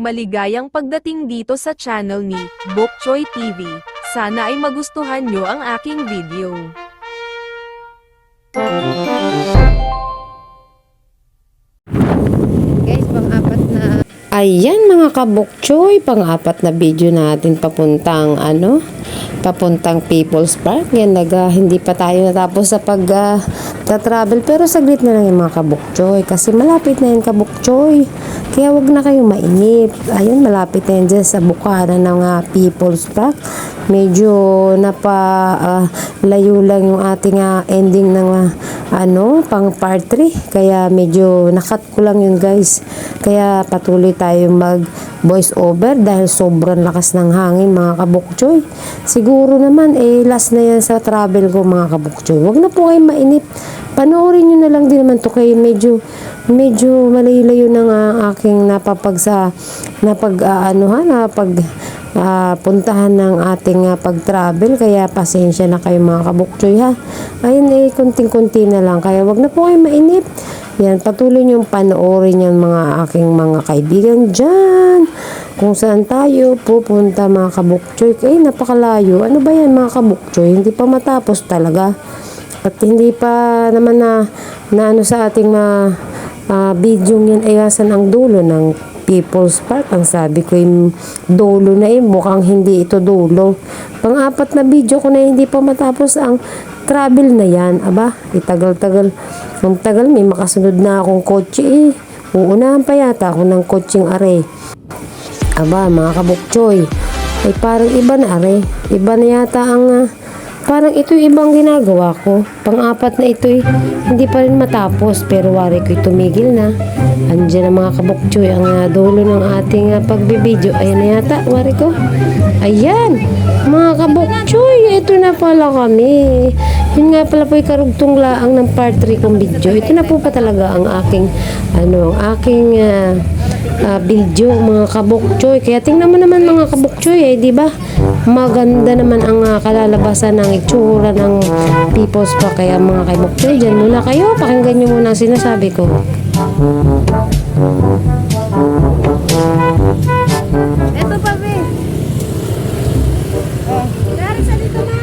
Maligayang pagdating dito sa channel ni Bok Choy TV. Sana ay magustuhan nyo ang aking video. Guys, pang-apat na Ayan mga kabukchoy, pang-apat na video natin papuntang ano, papuntang People's Park. Yan, naga, hindi pa tayo natapos sa pag ah, travel pero saglit na lang yung mga kabukchoy kasi malapit na yung kabukchoy. Kaya wag na kayong mainip. Ayun, malapit na yan dyan sa bukana ng ah, People's Park. Medyo napa ah, layo lang yung ating ah, ending ng ah, ano, pang part 3. Kaya medyo nakat ko lang yun guys. Kaya patuloy tayo mag voice over dahil sobrang lakas ng hangin mga kabukchoy. Siguro naman eh last na yan sa travel ko mga kabukchoy. Huwag na po kayo mainip. Panoorin nyo na lang din naman to kay medyo medyo malayo-layo ng ah, aking napapag sa napag uh, ano ha, napag ah, puntahan ng ating ah, pag-travel kaya pasensya na kayo mga kabukchoy ha. Ayun eh konting-konti na lang kaya wag na po kayo mainip. Yan, patuloy niyong panoorin yan mga aking mga kaibigan dyan. Kung saan tayo pupunta mga kabukchoy. Ay, napakalayo. Ano ba yan mga kabukchoy? Hindi pa matapos talaga. At hindi pa naman na, na ano sa ating mga uh, video yun ay asan ang dulo ng People's Park. Ang sabi ko yung dulo na eh. Mukhang hindi ito dulo. Pang-apat na video ko na hindi pa matapos ang travel na yan. Aba, itagal-tagal. Ang tagal may makasunod na akong kotse eh. Uunahan pa yata ako ng kotseng are. Aba, mga kabukchoy. Ay parang iba na are. Iba na yata ang... ah, parang ito ibang ginagawa ko. Pang-apat na ito eh. Hindi pa rin matapos. Pero wari ko tumigil na. Andiyan ang mga kabukchoy. Ang ah, dulo ng ating uh, pagbibideo. Ayan na yata. Wari ko. Ayan. Mga kabukchoy. Ito na pala kami. Yun nga pala po karugtong laang ng part 3 kong video. Ito na po pa talaga ang aking ano, ang aking ah, ah, video mga kabukchoy. Kaya tingnan mo naman mga kabukchoy eh, di ba? Maganda naman ang ah, kalalabasan ng itsura ng peoples pa. Kaya mga kabukchoy, dyan muna kayo. Pakinggan nyo muna ang sinasabi ko. Ito pa, be. Oh. Dari sa dito na.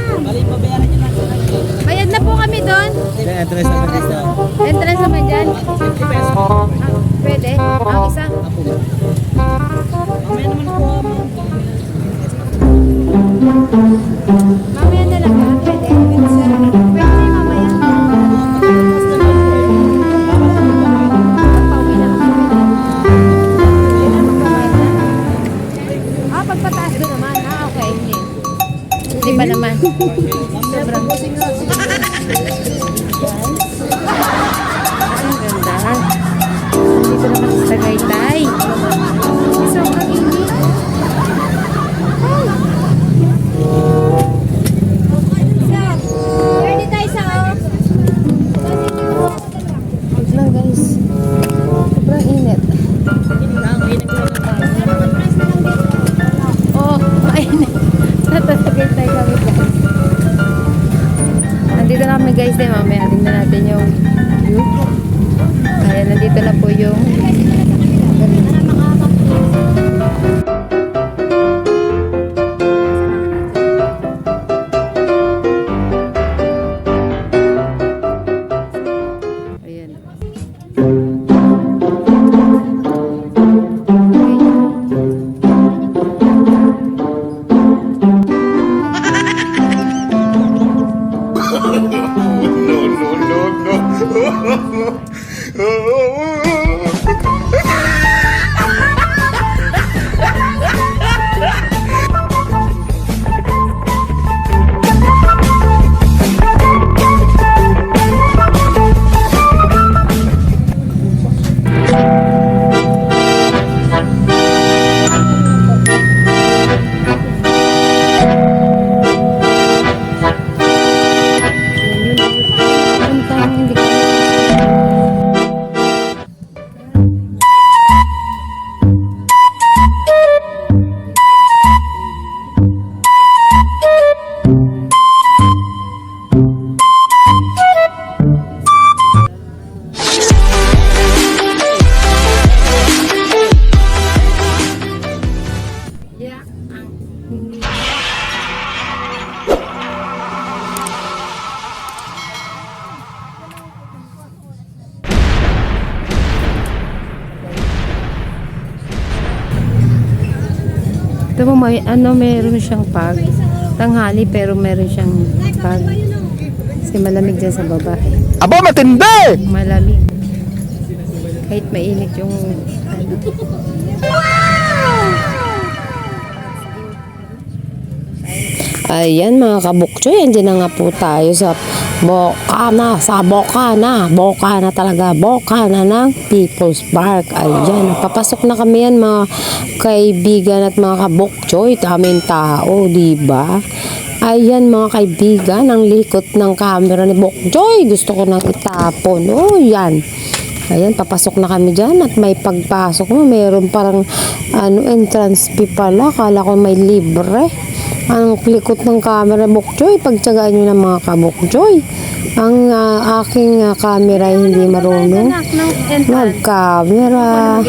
Bayad na po kami doon. Entrance na entrance na. Entrance naman dyan. 50 pesos. Ah, pwede. Ang isa. Mamaya naman po. Thank you. Ayan, Ito mo, may, ano, meron siyang pag. Tanghali, pero meron siyang pag. Kasi malamig dyan sa baba. eh. Aba, matindi! Malamig. Kahit mainit yung ano. Ayan mga kabukchoy, andyan na nga po tayo sa Bocana, sa Bocana, Bocana talaga, Bocana ng People's Park. Ayan, papasok na kami yan mga kaibigan at mga kabukchoy, taming tao, di ba? Ayan mga kaibigan, ang likot ng camera ni Bokjoy, gusto ko nang itapon. Oh, yan. Ayan, papasok na kami dyan at may pagpasok mo, mayroon parang ano, entrance fee pala. Kala ko may libre. Ang likot ng camera, Bokjoy. Pagtsagaan nyo ng mga kabokjoy. Ang ah, aking ah, camera ay hindi marunong mag-camera.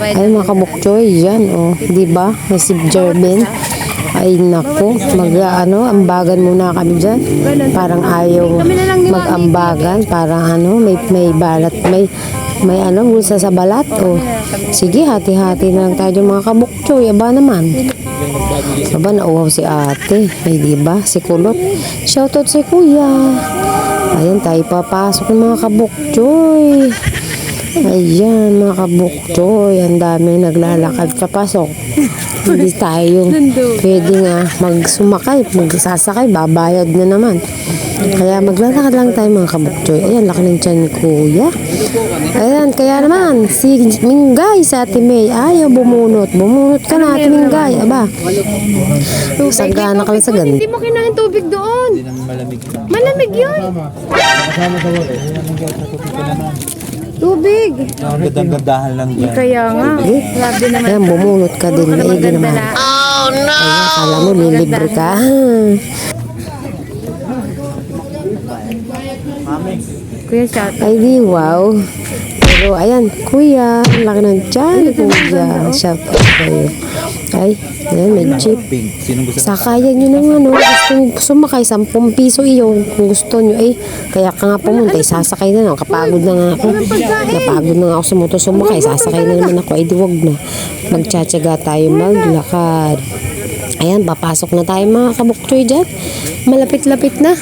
Ay, mga kabokjoy, yan, oh. Di ba? May si Jervin. Ay, nako. Mag, ano, ambagan muna kami dyan. Parang ayaw mag-ambagan. Parang ano, may, may balat, may, may ano, bulsa sa balat. Oh. Sige, hati-hati na lang tayo mga kabokjoy. Aba naman. Aba, nauwaw si ate. Ay, di ba? Si Kulot. Shoutout si kuya. Ayan, tayo papasok ng mga kabokjoy. Ayan, mga kabukchoy. Ang dami naglalakad papasok. Hindi tayo pwede nga magsumakay, magsasakay, babayad na naman. Kaya maglalakad lang tayo mga kabukchoy. Ayan, laki ng tiyan ni kuya. Ayan, kaya naman, si Mingay sa Ate May, ayaw bumunot. Bumunot ka na, Ate Mingay. Aba, sagana ka lang sa ganito. Hindi mo kinain tubig doon. Malamig. Yun. Tubig. Ang gandang-gandahan lang dyan. Kaya nga. Grabe naman. Ayan, bumunot ka din. Maigi naman. na. Ayan, kala mo, lilibre ka. Kuya, shout Ay di, wow. Pero ayan, kuya, ang laki ng tiyan, kuya. Shout out kayo. Ay, ayan, may jeep. Sakayan nyo ng ano, gusto nyo sumakay, 10 piso iyon, kung gusto nyo, eh, kaya ka nga pumunta, eh, sasakay na lang, kapagod na nga ako. Napagod na nga ako sa motor sumakay, sasakay na naman ako, ay di wag na. Magtsatsaga tayo maglakad. Ayan, papasok na tayo mga kabukchoy dyan. Malapit-lapit na.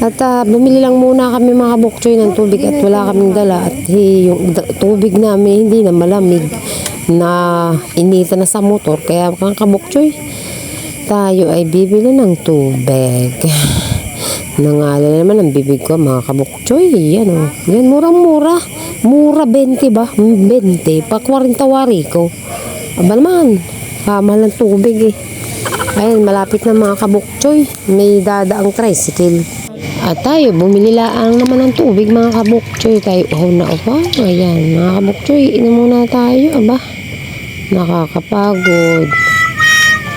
At ah, bumili lang muna kami mga kabukchoy ng tubig at wala kaming dala. At eh, yung tubig namin hindi na malamig na inita na sa motor. Kaya mga kabukchoy, tayo ay bibili ng tubig. Nangalan na naman ang bibig ko mga kabukchoy. Yan o. Yan, murang-mura. Mura 20 ba? Hmm, 20. Pa 40 wari ko. Aba naman. Kamahal ng tubig eh. Ayan, malapit na mga kabukchoy. May dadaang tricycle. At tayo, bumili laang naman ng tubig mga kabukchoy. Tayo, oh na pa. Ayan, mga kabukchoy, inom muna tayo. Aba, nakakapagod.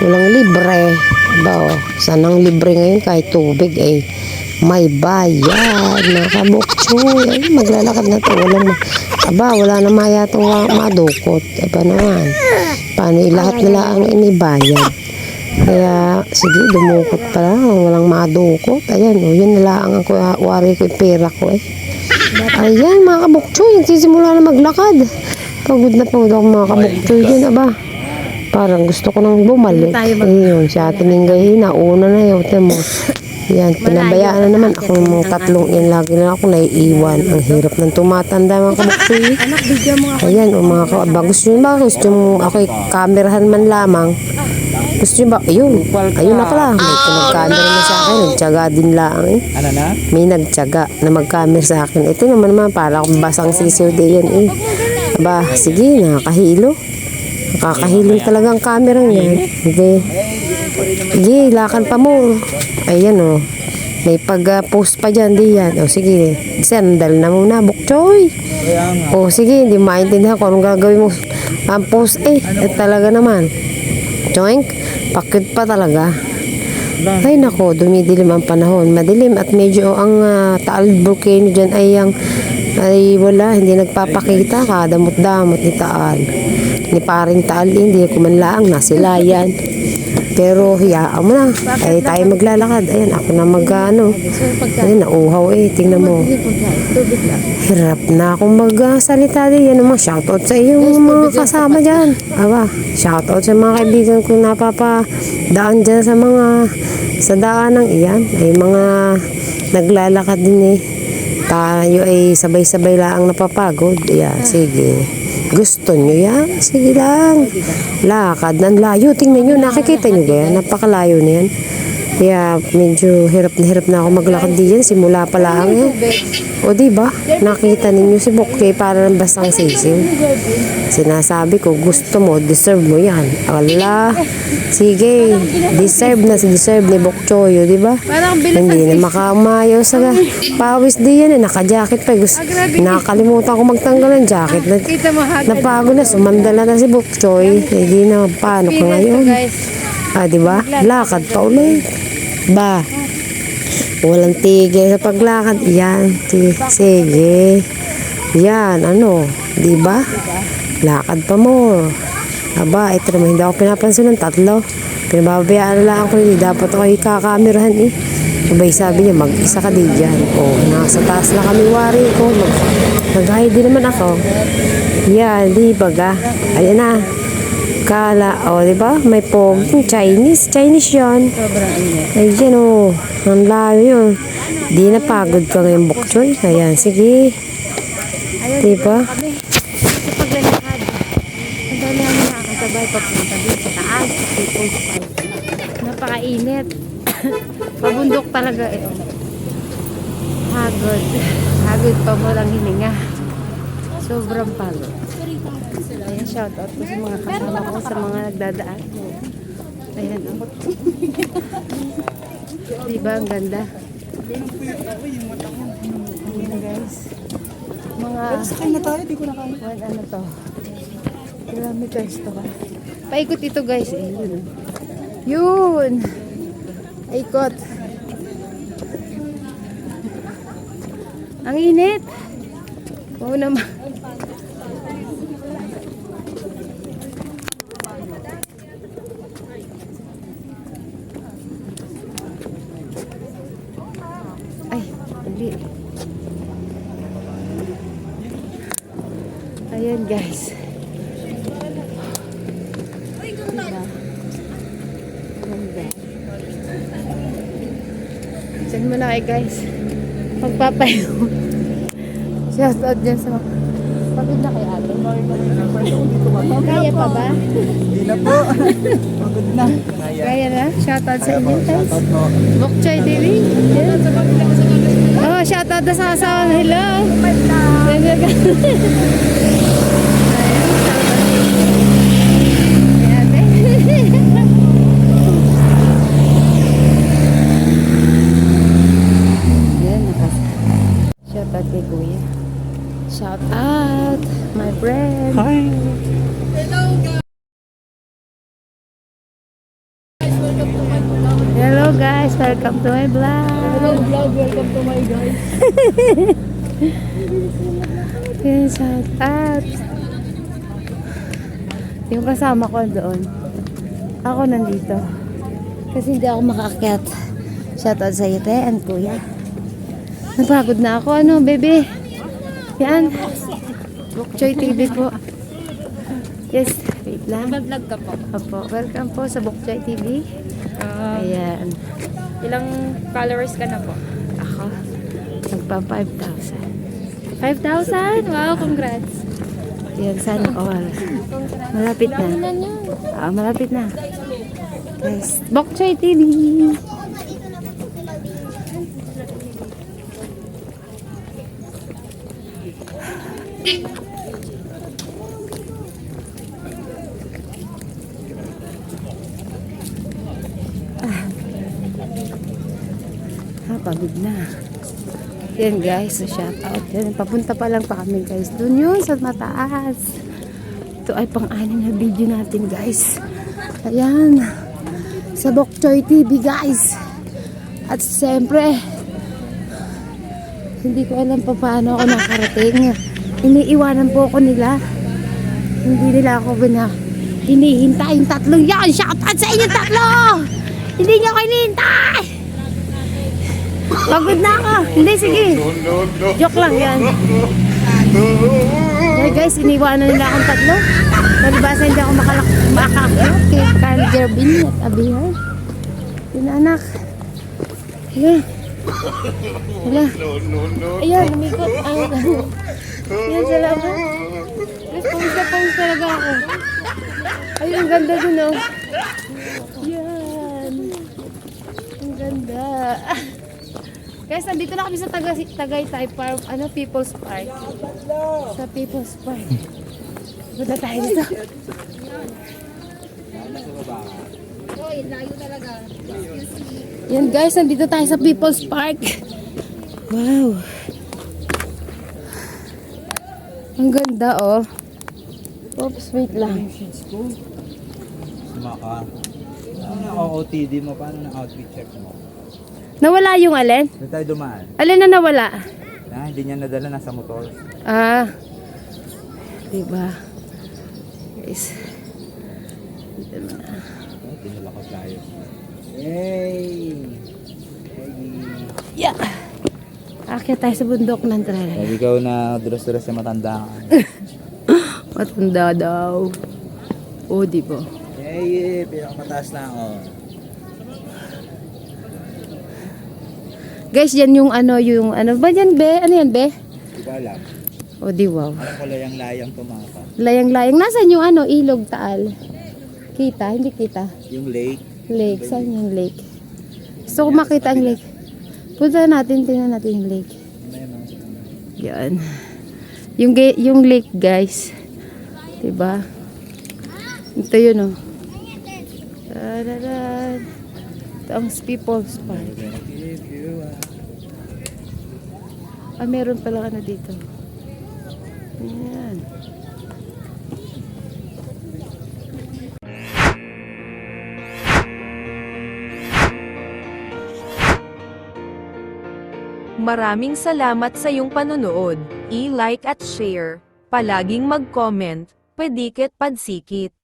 Walang libre. Aba, oh, sanang libre ngayon kahit tubig ay may bayad. Mga kabukchoy, ay, maglalakad na to. Walang, aba, wala na mayatong wa- madukot. Aba naman. Paano eh, lahat nila ang inibayad. Kaya, sige, dumukot pa lang. Walang madukot. Ayan, o, yun nila ang ako, wari ko yung pera ko eh. Ayan, mga kabukchoy, nagsisimula na maglakad. Pagod na pagod ako mga kabukchoy din, aba. Parang gusto ko nang bumalik. Ayun, si Ate Mingay, nauna na yun. Tiyan mo. Yan, pinabayaan na naman ako ng mga tatlong yan. Lagi na ako naiiwan. Ang hirap ng tumatanda mga mo ako. Ayan, o mga kaaba. Gusto nyo ba? Gusto nyo ako'y kamerahan man lamang. Gusto nyo ba? Ayun. Ayun na pala. May nag-camera na sa akin. Nagtsaga din lang eh. Ano na? May nagtsaga na mag-camera sa akin. Ito naman naman para akong basang sisiw din yan eh. Aba, sige, nakakahilo. Nakakahilo talagang camera niyan. Sige. Sige, lakan pa mo. Ayan o. May pag-post pa dyan, di yan. O sige, sandal na muna, bukchoy. O sige, hindi maintindihan kung anong gagawin mo. Ang post eh, eh talaga naman. Choink, pakit pa talaga. Ay nako, dumidilim ang panahon. Madilim at medyo ang ah, Taal Volcano dyan ay ang ay wala, hindi nagpapakita. Kadamot-damot ni Taal. Ni paring Taal, hindi ko man lang nasilayan. Pero hiyaan mo na. Ay tayo maglalakad. Ayan, ako na mag ano. Ayun, nauhaw eh. Tingnan mo. Hirap na akong magsalita din. Yan naman, shoutout sa iyong mga kasama dyan. Aba, shoutout sa mga kaibigan kong napapadaan dyan sa mga sa daan ng iyan. Ay mga naglalakad din eh. Tayo ay sabay-sabay lang napapagod. Yeah, sige. Gusto nyo yan? Sige lang. Lakad ng layo. Tingnan nyo, nakikita nyo ba yan? Napakalayo na yan. Kaya medyo hirap na hirap na ako maglakad diyan. Simula pa lang eh. O di ba? Nakita ninyo si Bokchoy para ng bastang sisiw. Sinasabi ko, gusto mo, deserve mo yan. Ala, sige, deserve na si deserve ni Bokchoy, di ba? Hindi na makamayo sa pawis di yan eh. Naka-jacket pa. Gusto, nakakalimutan ko magtanggal ng jacket. Na, mo ha. napagod na, sumandala na si Bokchoy. Hindi na, paano ka ngayon? Ah, di ba? Lakad pa ulit. Ba? Walang tigil sa paglakad. Yan. si- Sige. Yan. Ano? Di ba? Lakad pa mo. Aba, ito naman. Hindi ako pinapansin ng tatlo. Pinababayaan na lang ako. Hindi dapat ako ikakamerahan eh. Sabay sabi niya, mag-isa ka di dyan. O, nasa taas na kami wari ko. Nag-hide din naman ako. Yan, di ba ga? Ayan na. Kala, o, di ba? May poging Chinese. Chinese yan. Ayan o. Ang layo yun. Di na pagod ka ngayon, Bokchoy. Ayan, sige. Di ba? Sa paglalakad. Ang dali namin nakakasabay papunta dito sa taas. Napakainit. Pabundok talaga eh. Hagod. Hagod pa mo lang hininga. Sobrang pagod. Ayan, shout out ko sa mga kasama ko, sa mga nagdadaan. Ayan o. diba ang ganda? Ayan guys. Mga... Sakay na tayo, di ko na kaya. One, ano to? Kilometers to ba? Paikot ito guys eh. Yun. oh. Yun! Ikot. Ang init. Oo naman. Ay, hindi. Ayan guys. Diba? Ganda. Diyan muna kayo guys. Magpapayo. Shout out dyan sa mga... Pagod na kay ate. Kaya pa ba? Hindi na po. Pagod na. Kaya. Na? Shout out sa inyo guys. Shoutout. Bok Choy TV. Oh, shout out na sa asawa. Hello. Hello. Yan, nakas. Shout out kay Kuya. Shout out, my friend. Hi. Hello guys, welcome to my vlog. Hello vlog, welcome to my guys. Yan, shout out. Yung kasama ko doon. Ako nandito. Kasi hindi ako makaakyat. Shout out sa iyo, te, and kuya. Napagod na ako. Ano, bebe? Yan. Bukchoy TV po. Yes, wait lang. Vlog ka po. Opo, welcome po sa Bukchoy TV. Ah, Ayan. ilang followers ka na po? Ako, magpa 5,000. 5,000? Wow, congrats. Yan, sana all. Malapit na. Ah, malapit na. Guys, Bokchoy TV. Ah, pagod na. Yan guys, so shout out. Yan, papunta pa lang pa kami guys. Doon yun sa mataas. Ito ay pang-anim na video natin guys. Ayan. Sa Bokchoy TV guys. At siyempre, hindi ko alam pa paano ako nakarating. Iniiwanan po ako nila. Hindi nila ako bina hinihintay yung tatlong yan. Shout out sa inyo tatlo! Hindi niyo ako hinihintay! Pagod na ako. Hindi, sige. Joke lang yan. Hey guys, iniwanan nila akong tatlo. Nalibasa hindi ako makalak makakakyat kay Carl Gervin at Abihar. Yun anak. Ayan. Wala. Ayan, umikot ang Yan, salamat. Guys, pawis na pawis talaga ako. Ay, ang ganda dun oh. Yan. Ang ganda. Guys, nandito na kami sa Taga, Tagaytay Park, ano, People's Park. Sa People's Park. Punta tayo dito. Yan guys, nandito tayo sa People's Park. Wow. Ang ganda oh. Oops, wait lang. Maka. Ano na OOTD mo? Paano na outfit check mo? Nawala yung alin? Doon tayo dumaan. Alin na nawala? Ah, hindi niya nadala nasa motor. Ah. Diba? Guys. Dito na. Dinala ko tayo. Hey! Yeah. Akit tayo sa bundok ng trail. Sabi ikaw na duras-duras sa matanda ka. Matanda daw. Oh, di ba? Hey, pinakamataas na ako. Guys, yan yung ano, yung ano ba yan, be? Ano yan, be? Di ba alam? Oh, di wow. Alam ko layang-layang tumaka. Layang-layang. Nasaan yung ano, ilog, taal? Kita? Hindi kita. Yung lake. Lake. Saan yung lake? Gusto ko makita ang lake. Punta natin, tingnan natin yung lake. Yan. Yung, yung lake, guys. Diba? Ito yun, oh. Tararan. Ito ang People's Park. Ah, meron pala ano dito. Ayan. Maraming salamat sa iyong panonood. I-like at share. Palaging mag-comment. Pedikit padsikit.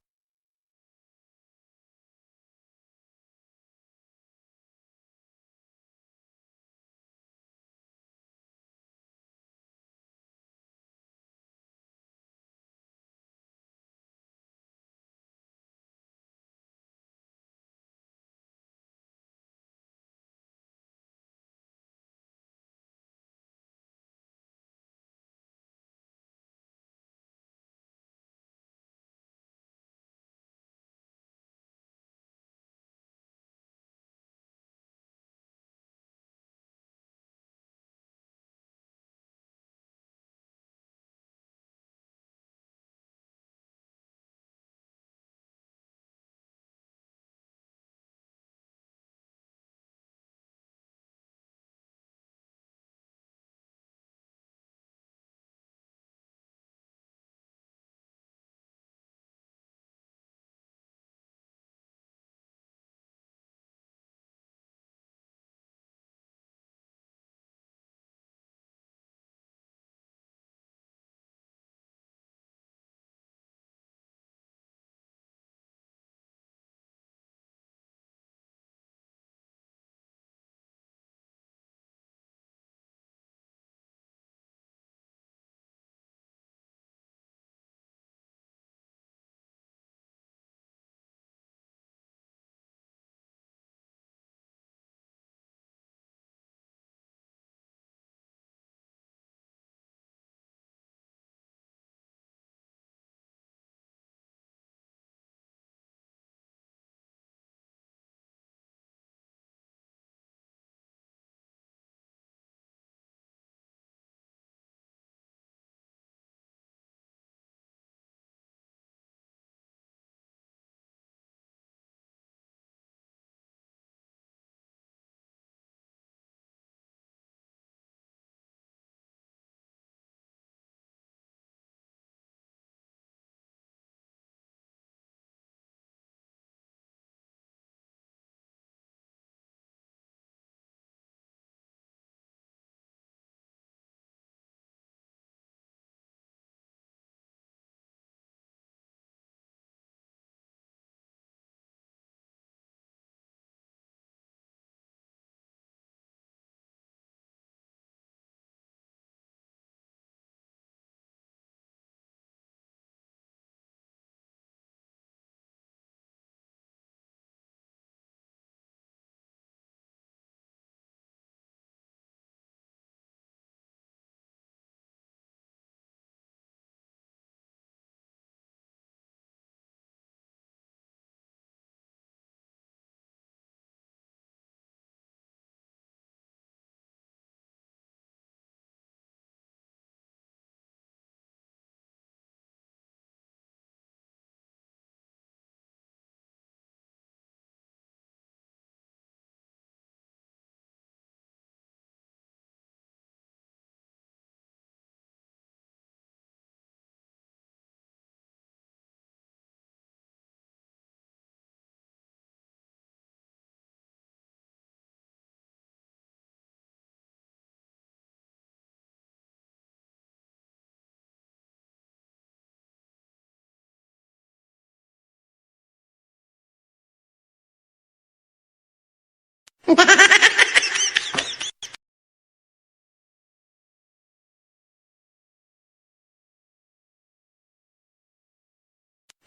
Welcome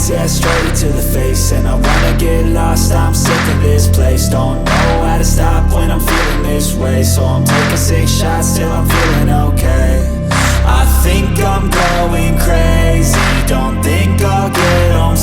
shots, yeah, straight to the face. And I wanna get lost, I'm sick of this place. Don't know how to stop when I'm feeling this way. So I'm taking six shots till I'm feeling okay. I think I'm going crazy. Don't think I'll get on